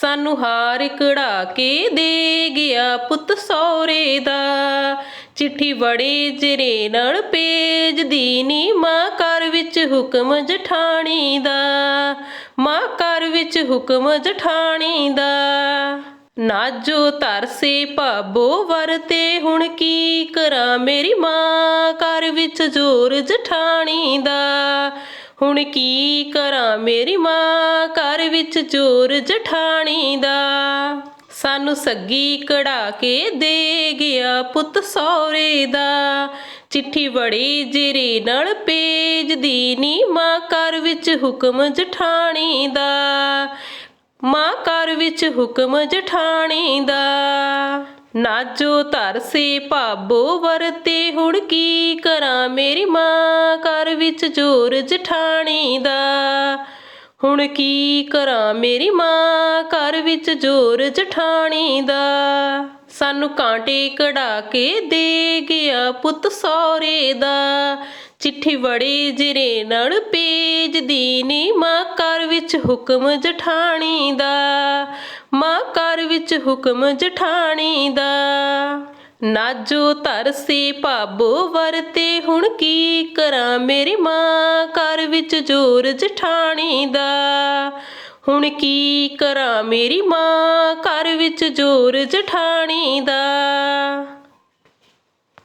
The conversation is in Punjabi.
ਸਾਨੂੰ ਹਾਰ ਕਢਾ ਕੇ ਦੇ ਗਿਆ ਪੁੱਤ ਸੌਰੇ ਦਾ। ਚਿੱਠੀ ਬੜੇ ਜਰੇ ਨਾਲ ਭੇਜਦੀ ਨੀ ਮਾਂ ਘਰ ਵਿੱਚ ਹੁਕਮ ਜਠਾਣੀ ਦਾ। ਮਾਂ ਘਰ ਵਿੱਚ ਹੁਕਮ ਜਠਾਣੀ ਦਾ। ਨਾਜੋ ਤਰਸੇ ਭਾਬੋ ਵਰਤੇ, ਹੁਣ ਕੀ ਕਰਾਂ ਮੇਰੀ ਮਾਂ ਘਰ ਵਿੱਚ ਜ਼ੋਰ ਜਠਾਣੀ ਦਾ। ਹੁਣ ਕੀ ਕਰਾਂ? ਮੇਰੀ ਮਾਂ ਘਰ ਵਿੱਚ ਜ਼ੋਰ ਜਠਾਣੀ ਦਾ। ਸਾਨੂੰ ਸੱਗੀ ਕਢਾ ਕੇ ਦੇ ਗਿਆ ਪੁੱਤ ਸੌਰੇ ਦਾ। ਚਿੱਠੀ ਬੜੀ ਜਿਰੇ ਨਾਲ ਭੇਜਦੀ ਨੀ ਮਾਂ ਘਰ ਵਿੱਚ ਹੁਕਮ ਜਠਾਣੀ ਦਾ। ਮਾਂ ਘਰ ਵਿੱਚ ਹੁਕਮ ਜਠਾਣੀ ਦਾ। ਨਾਜੋ ਤਰਸੇ ਭਾਬੋ ਵਰਤੇ, ਹੁਣ ਕੀ ਕਰਾਂ ਮੇਰੀ ਮਾਂ? ਘਰ ਵਿੱਚ ਜ਼ੋਰ ਜਠਾਣੀ ਦਾ। ਹੁਣ ਕੀ ਕਰਾਂ ਮੇਰੀ ਮਾਂ? ਘਰ ਵਿੱਚ ਜ਼ੋਰ ਜਠਾਣੀ ਦਾ। ਸਾਨੂੰ ਕਾਂਟੇ ਕਢਾ ਕੇ ਦੇ ਗਿਆ ਪੁੱਤ ਸੌਰੇ ਦਾ। ਚਿੱਠੀ ਬੜੇ ਜਿਰੇ ਨਾਲ ਭੇਜਦੀ ਨੀ ਮਾਂ। ਘਰ ਵਿੱਚ ਹੁਕਮ ਜਠਾਣੀ ਦਾ। ਵਿੱਚ ਹੁਕਮ ਜਠਾਣੀ ਦਾ। ਨਾਜੋ ਤਰਸੇ ਭਾਬੋ ਵਰਤੇ ਹੁਣ ਕੀ ਕਰਾਂ ਮੇਰੀ ਮਾਂ ਘਰ ਵਿੱਚ ਜ਼ੋਰ ਜਠਾਣੀ ਦਾ। ਹੁਣ ਕੀ ਕਰਾਂ ਮੇਰੀ ਮਾਂ ਘਰ ਵਿੱਚ ਜ਼ੋਰ ਜਠਾਣੀ ਦਾ।